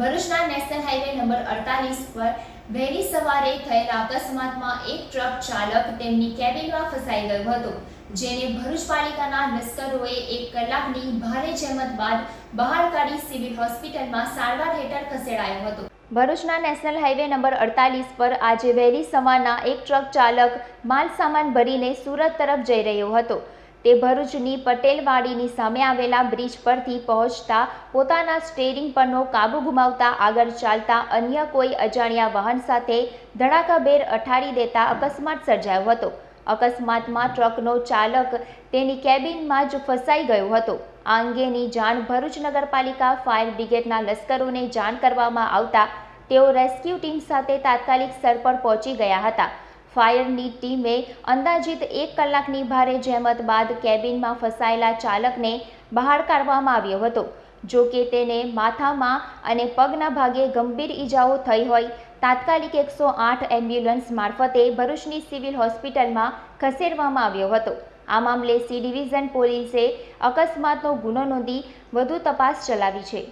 ભરૂચના national highway number અડતાલીસ પર વહેલી સવારે થયેલા અકસ્માતમાં એક ટ્રક ચાલક તેમની કેબિનમાં ફસાઈ ગયો હતો, જેને ભરૂચ પાલિકાના લશ્કરોએ એક કલાકની ભારે જહેમત બાદ બહાર કાઢી સિવિલ હોસ્પિટલમાં સારવાર હેઠળ ખસેડાયો હતો. ભરૂચના નેશનલ હાઈવે નંબર અડતાલીસ પર આજે વહેલી સવારના એક ટ્રક ચાલક માલ સામાન ભરીને સુરત તરફ જઈ રહ્યો હતો. તે ભરૂચની પટેલવાડીની સામે આવેલા બ્રિજ પરથી પહોંચતા પોતાના સ્ટેરિંગ પરનો કાબુ ગુમાવતા આગળ ચાલતા અન્ય કોઈ અજાણ્યા વાહન સાથે ધડાકાભેર અઠાડી દેતા અકસ્માત સર્જાયો હતો. અકસ્માતમાં ટ્રકનો ચાલક તેની કેબિનમાં જ ફસાઈ ગયો હતો. આ અંગેની જાણ ભરૂચ નગરપાલિકા ફાયર બ્રિગેડના લશ્કરોને જાણ કરવામાં આવતા તેઓ રેસ્ક્યુ ટીમ સાથે તાત્કાલિક સ્થળ પર પહોંચી ગયા હતા. ફાયરની ટીમે અંદાજિત એક કલાકની ભારે જહેમત બાદ કેબિનમાં ફસાયેલા ચાલકને બહાર કાઢવામાં આવ્યો હતો. જો કે તેને માથામાં અને પગના ભાગે ગંભીર ઈજાઓ થઈ હોય, તાત્કાલિક એકસો આઠ એમ્બ્યુલન્સ મારફતે ભરૂચની સિવિલ હોસ્પિટલમાં ખસેડવામાં આવ્યો હતો. આ મામલે સી ડિવિઝન પોલીસે અકસ્માતનો ગુનો નોંધી વધુ તપાસ ચલાવી છે.